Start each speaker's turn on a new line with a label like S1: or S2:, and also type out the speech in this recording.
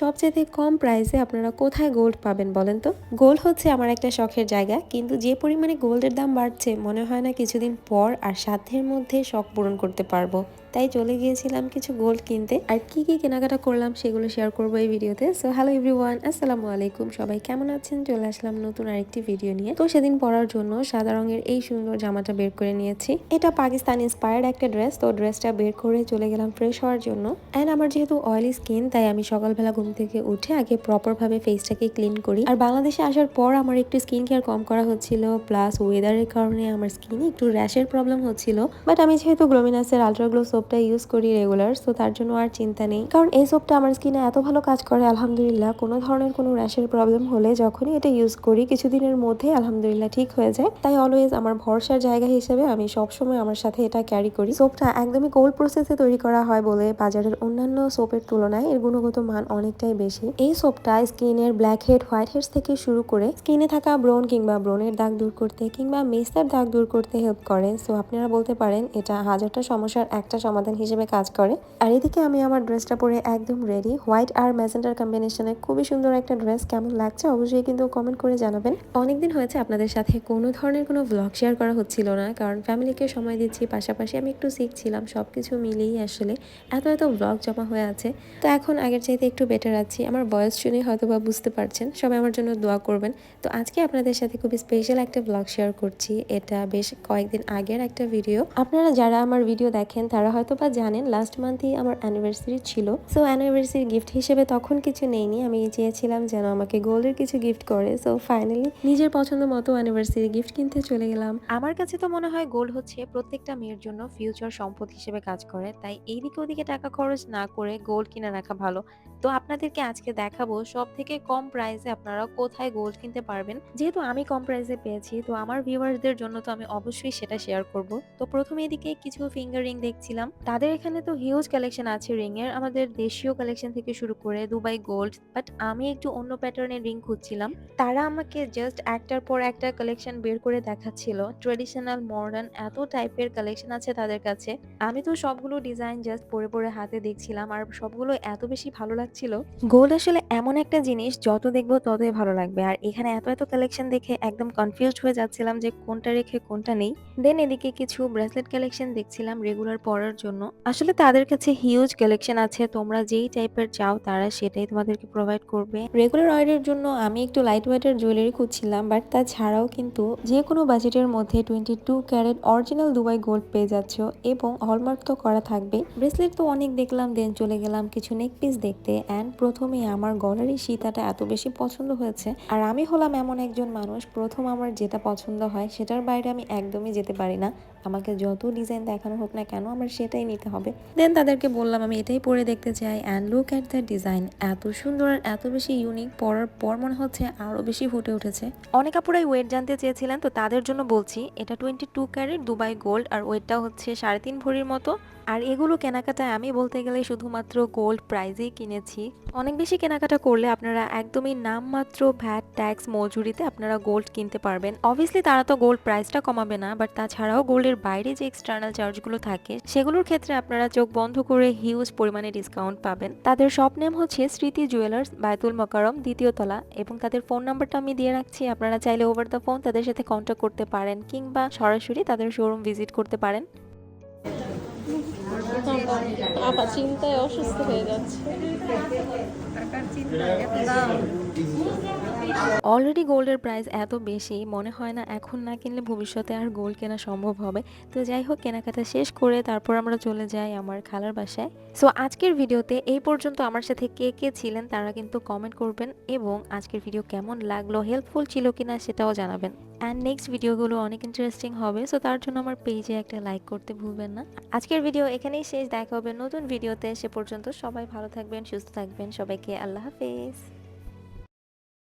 S1: সবচেয়ে কম প্রাইসে আপনারা কোথায় গোল্ড পাবেন বলেন তো? গোল্ড হচ্ছে আমার একটা শখের জায়গা, কিন্তু যে পরিমাণে গোল্ডের দাম বাড়ছে, মনে হয় না কিছুদিন পর আর সাধ্যের মধ্যে শখ পূরণ করতে পারব। তাই চলে গিয়েছিলাম কিছু গোল্ড কিনতে। আর কি কি কেনাকাটা করলাম সেগুলো শেয়ার করব এই ভিডিওতে সো হ্যালো এভরিওয়ান আসসালামু আলাইকুম। সবাই কেমন আছেন? চলে আসলাম নতুন আরেকটি ভিডিও নিয়ে। তো সেদিন পরার জন্য সাদা রঙের এই সুন্দর জামাটা বের করে নিয়েছি। এটা পাকিস্তান ইন্সপায়ার্ড একটা ড্রেস তো ড্রেসটা বের করে চলে গেলাম ফ্রেশ হওয়ার জন্য। অ্যান্ড আমার যেহেতু অয়েলি স্কিন তাই আমি সকালবেলা ঘুম থেকে উঠে আগে প্রপার ভাবে ফেসটাকে ক্লিন করি। আর বাংলাদেশে আসার পর আমার একটু স্কিন কেয়ার কম করা হচ্ছিল প্লাস ওয়েদারের কারণে আমার স্কিনে একটু র্যাশের প্রবলেম হচ্ছিল। বাট আমি যেহেতু গ্লোমিনাসের আলট্রা গ্লো সোপটা ইউজ করি রেগুলার সো তার জন্য আর চিন্তা নেই। কারণ এই সোপটা আমার স্কিনে এত ভালো কাজ করে, আলহামদুলিল্লাহ। কোনো ধরনের কোনো র্যাশের প্রবলেম হলে যখনই এটা ইউজ করি, কিছুদিনের মধ্যে আলহামদুলিল্লাহ ঠিক হয়ে যায়। তাই অলওয়েজ আমার ভরসার জায়গা হিসেবে আমি সবসময় আমার সাথে এটা ক্যারি করি। সোপটা একদমই কোল্ড প্রসেসে তৈরি করা হয় বলে বাজারের অন্যান্য সোপের তুলনায় এর গুণগত মান অনেকটাই বেশি। এই সোপটা স্কিনের ব্ল্যাক হেড হোয়াইট হেডস থেকে শুরু করে স্কিনে থাকা ব্রোন কিংবা ব্রনের দাগ দূর করতে কিংবা মেস্তার দাগ দূর করতে হেল্প করে। সো আপনারা বলতে পারেন, এটা হাজারটা সমস্যার একটা সমাধান হিসেবে কাজ করে। আর এদিকে আমি আমার ড্রেসটা পরে একদম রেডি হোয়াইট আর ম্যাজেন্টার কম্বিনেশনে খুবই সুন্দর একটা ড্রেস কেমন লাগছে অবশ্যই কিন্তু কমেন্ট করে জানাবেন। অনেকদিন হয়েছে আপনাদের সাথে কোনো ধরনের কোনো ব্লগ শেয়ার করা হচ্ছিল না। কারণ ফ্যামিলিকে সময় দিচ্ছি, পাশাপাশি আমি একটু শিখছিলাম সব কিছু মিলিয়েই আসলে এত এত ব্লগ জমা হয়ে আছে। তো এখন আগের চাইতে একটু বেটার আছি। আমার বয়স শুনে হয়তো বা বুঝতে পারছেন। সবাই আমার জন্য দোয়া করবেন। তো আজকে আপনাদের সাথে খুবই স্পেশাল একটা ব্লগ শেয়ার করছি। এটা বেশ কয়েকদিন আগের একটা ভিডিও আপনারা যারা আমার ভিডিও দেখেন, তারা হয়তো বা জানেন লাস্ট মান্থই আমার অ্যানিভার্সারি ছিল। সো অ্যানিভার্সারি গিফট হিসেবে তখন কিছু নেইনি। আমি চেয়েছিলাম যেন আমাকে গোল্ডের কিছু গিফট করে। সো ফাইনালি নিজের পছন্দ মতো অ্যানিভার্সারি গিফট কিনতে চলে গেলাম। আমার কাছে তো মনে হয় গোল্ড হচ্ছে প্রত্যেকটা মেয়ের জন্য ফিউচার সম্পদ হিসেবে কাজ করে। তাই এইদিকে ওদিকে টাকা খরচ না করে গোল্ড কিনে রাখা ভালো। তো আপনাদেরকে আজকে দেখাবো সব থেকে কম প্রাইসে আপনারা কোথায় গোল্ড কিনতে পারবেন। যেহেতু আমি কম প্রাইসে পেয়েছি, তো আমার ভিউয়ার্সদের জন্য তো আমি অবশ্যই সেটা শেয়ার করব। তো প্রথমে এদিকে কিছু ফিঙ্গার রিং দেখছিলাম। তাদের এখানে তো হিউজ কালেকশন আছে রিং এর। আমাদের দেশীয় কালেকশন থেকে শুরু করে দুবাই গোল্ড বাট আমি একটু অন্য প্যাটার্নের রিং খুঁজছিলাম। তারা আমাকে জাস্ট একটার পর একটা কালেকশন বের করে দেখাচ্ছিল। ট্রেডিশনাল মডার্ন এত টাইপের কালেকশন আছে তাদের কাছে। আমি তো সবগুলো ডিজাইন জাস্ট পরে পরে হাতে দেখছিলাম আর সবগুলো এত বেশি ভালো লাগছিল। গোল্ড আসলে এমন একটা জিনিস, যত দেখব ততই ভালো লাগবে। আর এখানে এত এত কালেকশন দেখে একদম কনফিউজড হয়ে যাচ্ছিলাম যে কোনটা রেখে কোনটা নেই। দেন এদিকে কিছু ব্রেসলেট কালেকশন দেখছিলাম রেগুলার পরার জন্য। আসলে তাদের কাছে হিউজ কালেকশন আছে। তোমরা যেই টাইপের চাও, তারা সেটাই তোমাদেরকে প্রোভাইড করবে। রেগুলার ওয়ারের জন্য আমি একটু লাইট ওয়েটের জুয়েলারি খুঁজছিলাম বাট তাছাড়াও কিন্তু যে কোনো বাজেটের মধ্যে twenty two carat original Dubai gold পেয়ে যাচ্ছ এবং হলমার্ক তো করা থাকবে। ব্রেসলেট তো অনেক দেখলাম দেন চলে গেলাম কিছু নেক পিস দেখতে। অ্যান্ড প্রথমে আমার গলার এই সীতাটা এত বেশি পছন্দ হয়েছে। আর আমি হলাম এমন একজন মানুষ, প্রথম আমার যেটা পছন্দ হয়, সেটার বাইরে আমি একদমই যেতে পারি না। আমাকে যত ডিজাইন দেখানো হোক না কেন, আমার সেটাই নিতে হবে। দেন তাদেরকে বললাম, আমি এটাই পরে দেখতে চাই। And look at the design এত সুন্দর আর এত বেশি ইউনিক পরার পর মনে হচ্ছে আরও বেশি ফুটে উঠেছে। অনেক আপুরাই ওয়েট জানতে চেয়েছিলেন, তো তাদের জন্য বলছি, এটা twenty two carat Dubai gold আর ওয়েটটা হচ্ছে সাড়ে তিন ভরির মতো। আর এগুলো কেনাকাটায় আমি বলতে গেলে শুধুমাত্র গোল্ড প্রাইজেই কিনেছি। অনেক বেশি কেনাকাটা করলে আপনারা একদমই নামমাত্র ভ্যাট ট্যাক্স মজুরিতে আপনারা গোল্ড কিনতে পারবেন। অবভিয়াসলি তারা তো গোল্ড প্রাইসটা কমাবে না বাট তাছাড়াও গোল্ডের বাইরে যে এক্সটার্নাল চার্জগুলো থাকে সেগুলোর ক্ষেত্রে আপনারা চোখ বন্ধ করে হিউজ পরিমাণে ডিসকাউন্ট পাবেন। তাদের শপ নেম হচ্ছে স্মৃতি জুয়েলার্স বায়তুল মকারম দ্বিতীয় তলা এবং তাদের ফোন নাম্বারটা আমি দিয়ে রাখছি। আপনারা চাইলে ওভার দ্য ফোন তাদের সাথে কন্ট্যাক্ট করতে পারেন কিংবা সরাসরি তাদের শোরুম ভিজিট করতে পারেন।
S2: আপা চিন্তায় অসুস্থ হয়ে যাচ্ছে।
S1: অলরেডি গোল্ডের প্রাইস এত বেশি, মনে হয় না এখন না কিনলে ভবিষ্যতে আর গোল্ড কেনা সম্ভব হবে। তো যাই হোক, কেনাকাটা শেষ করে তারপর আমরা চলে যাই আমার খালার বাসায়। সো আজকের ভিডিওতে এই পর্যন্ত আমার সাথে কে কে ছিলেন তারা কিন্তু কমেন্ট করবেন এবং আজকের ভিডিও কেমন লাগল হেল্পফুল ছিল কিনা সেটাও জানাবেন। অ্যান্ড নেক্সট ভিডিওগুলো অনেক ইন্টারেস্টিং হবে সো তার জন্য আমার পেজে একটা লাইক করতে ভুলবেন না। আজকের ভিডিও এখানেই শেষ, দেখা হবে নতুন ভিডিওতে সে পর্যন্ত সবাই ভালো থাকবেন, সুস্থ থাকবেন, সবাইকে আল্লাহ হাফেজ।